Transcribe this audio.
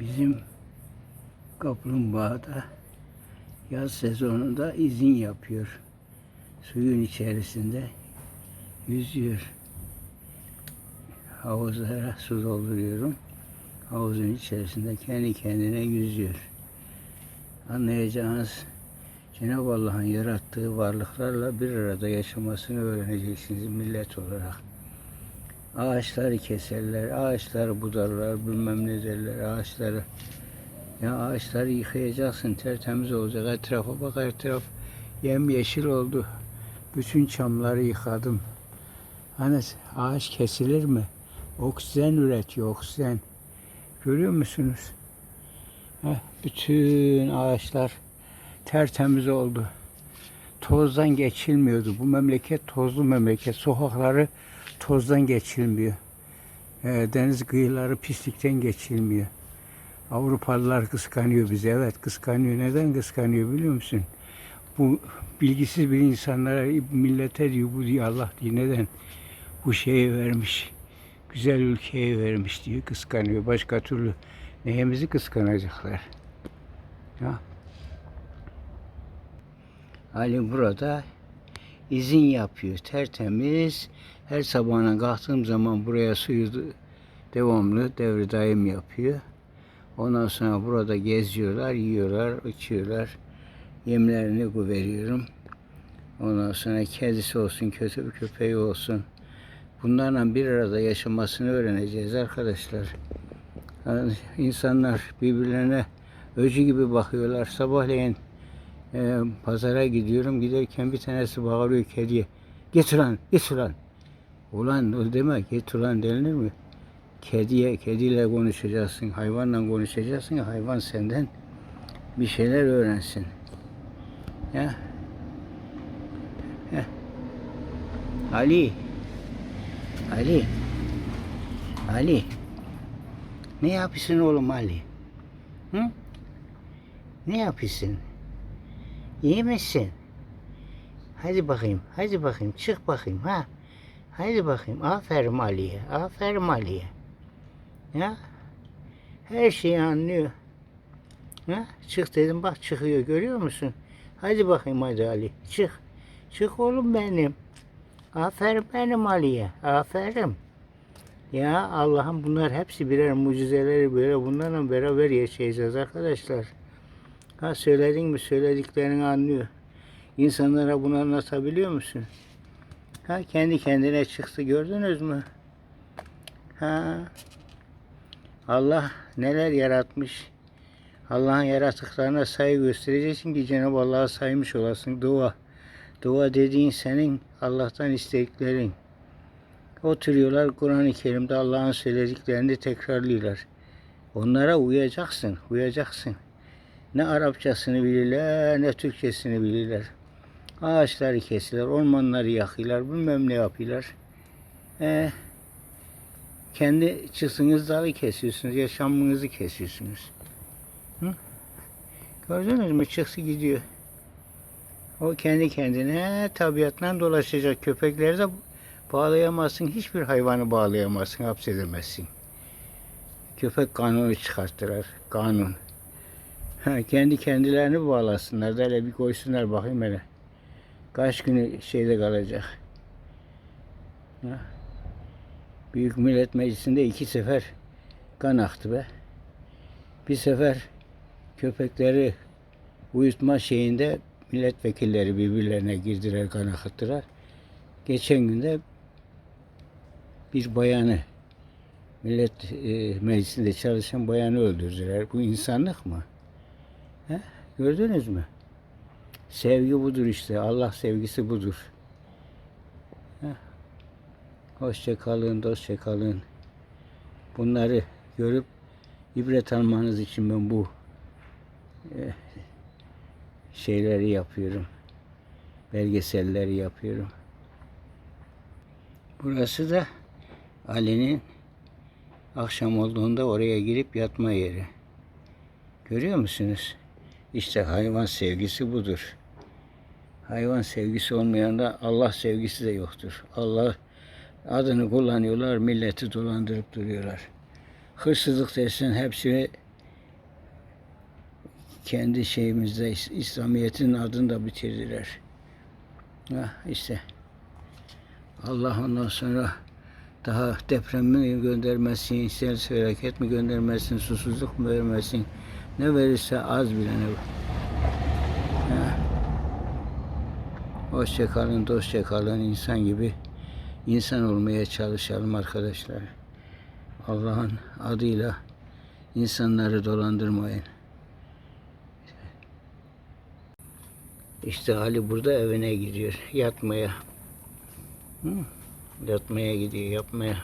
Bizim kaplumbağada yaz sezonunda izin yapıyor. Suyun içerisinde yüzüyor. Havuzlara su dolduruyorum. Havuzun içerisinde kendi kendine yüzüyor. Anlayacağınız Cenab-ı Allah'ın yarattığı varlıklarla bir arada yaşamasını öğreneceksiniz millet olarak. Ağaçları keserler, ağaçları budarlar, bilmem ne derler, ağaçları. Ya ağaçları yıkayacaksın, tertemiz olacak. Etrafa bak, her taraf yemyeşil oldu. Bütün çamları yıkadım. Hani ağaç kesilir mi? Oksijen üretiyor, oksijen. Görüyor musunuz? Heh, bütün ağaçlar tertemiz oldu. Tozdan geçilmiyordu. Bu memleket tozlu memleket. Sokakları tozdan geçilmiyor. Ee, deniz kıyıları pislikten geçilmiyor. Avrupalılar kıskanıyor bizi. Evet kıskanıyor. Neden kıskanıyor biliyor musun? Bu bilgisiz bir insanlara millete diyor bu diyor Allah diyor. Neden? Bu şeyi vermiş. Güzel ülkeyi vermiş diyor. Kıskanıyor. Başka türlü neyimizi kıskanacaklar? Ya. Ali burada izin yapıyor. Tertemiz. Her sabahına kalktığım zaman buraya suyu devamlı devri daim yapıyor. Ondan sonra burada geziyorlar, yiyorlar, içiyorlar. Yemlerini veriyorum. Ondan sonra kedisi olsun, kötü bir köpeği olsun. Bunlarla bir arada yaşamasını öğreneceğiz arkadaşlar. Yani insanlar birbirlerine öcü gibi bakıyorlar. Sabahleyin e, pazara gidiyorum. Giderken bir tanesi bağırıyor kediye. Git ulan, git ulan. Ulan o deme, git ulan denilir mi? Kediye, kediyle konuşacaksın, hayvanla konuşacaksın. Hayvan senden bir şeyler öğrensin. Ya. Ya. Ali. Ali. Ali. Ne yapıyorsun oğlum Ali? Hı? Ne yapıyorsun? İyi misin? Hadi bakayım, hadi bakayım, çık bakayım ha. Hadi bakayım, aferin Ali'ye, aferin Ali'ye. Ya, her şeyi anlıyor. Ha? Çık dedim bak çıkıyor görüyor musun? Hadi bakayım hadi Ali, çık. Çık oğlum benim. Aferin benim Ali'ye, aferin. Ya Allah'ım bunlar hepsi birer mucizeleri böyle bunlarla beraber yaşayacağız arkadaşlar. Ha söyledin mi söylediklerini anlıyor. İnsanlara bunu anlatabiliyor musun? Ha kendi kendine çıktı gördünüz mü? Ha Allah neler yaratmış. Allah'ın yaratıklarına saygı göstereceksin ki Cenab-ı Allah'a saymış olasın. Dua. Dua dediğin senin Allah'tan istediklerin. Oturuyorlar Kur'an-ı Kerim'de Allah'ın söylediklerini tekrarlıyorlar. Onlara uyacaksın, uyacaksın. Ne Arapçasını bilirler, ne Türkçesini bilirler. Ağaçları kesiyorlar, ormanları yakıyorlar, bilmem ne yapıyorlar. Ee, kendi çıksınız dalı kesiyorsunuz, yaşamınızı kesiyorsunuz. Hı? Gördünüz mü? Çıksı gidiyor. O kendi kendine tabiatla dolaşacak. Köpekleri de bağlayamazsın. Hiçbir hayvanı bağlayamazsın, hapsedemezsin. Köpek kanunu çıkarttılar. Kanun. Ha, kendi kendilerini bağlasınlar. Hele bir koysunlar bakayım hele. Kaç günü şeyde kalacak. Ha. Büyük Millet Meclisi'nde iki sefer kan aktı be. Bir sefer köpekleri uyutma şeyinde milletvekilleri birbirlerine girdiler, kan akıttılar. Geçen günde bir bayanı millet e, meclisinde çalışan bayanı öldürdüler. Bu insanlık mı? He? Gördünüz mü? Sevgi budur işte. Allah sevgisi budur. He? Hoşça kalın, dostça kalın. Bunları görüp ibret almanız için ben bu e, şeyleri yapıyorum. Belgeselleri yapıyorum. Burası da Ali'nin akşam olduğunda oraya girip yatma yeri. Görüyor musunuz? İşte hayvan sevgisi budur. Hayvan sevgisi olmayan da Allah sevgisi de yoktur. Allah adını kullanıyorlar, milleti dolandırıp duruyorlar. Hırsızlık desen hepsi kendi şeyimizde İs- İslamiyet'in adını da bitirdiler. Ha, işte Allah ondan sonra daha deprem mi göndermesin, sel felaket mi göndermesin, susuzluk mu vermesin. Ne verirse az bile ne. Hoşça kalın, dostça kalın, insan gibi insan olmaya çalışalım arkadaşlar. Allah'ın adıyla insanları dolandırmayın. İşte Ali burada evine gidiyor yatmaya. Hı? Yatmaya gidiyor yapmaya.